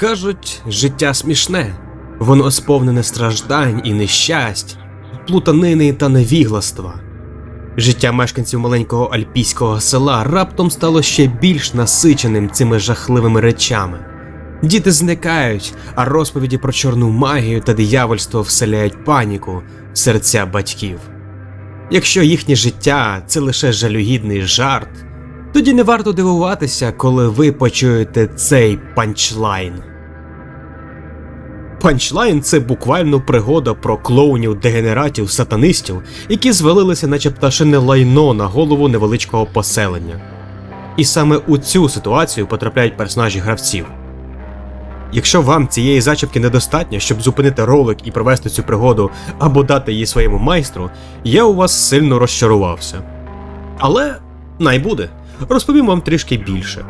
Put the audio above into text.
Кажуть, життя смішне, воно сповнене страждань і нещасть, плутанини та невігластва. Життя мешканців маленького альпійського села раптом стало ще більш насиченим цими жахливими речами. Діти зникають, а розповіді про чорну магію та диявольство вселяють паніку в серця батьків. Якщо їхнє життя це лише жалюгідний жарт, тоді не варто дивуватися, коли ви почуєте цей панчлайн. Панчлайн це буквально пригода про клоунів, дегенератів, сатанистів, які звалилися, наче пташине лайно на голову невеличкого поселення. І саме у цю ситуацію потрапляють персонажі гравців. Якщо вам цієї зачіпки недостатньо, щоб зупинити ролик і провести цю пригоду або дати її своєму майстру, я у вас сильно розчарувався. Але найбуде, розповім вам трішки більше.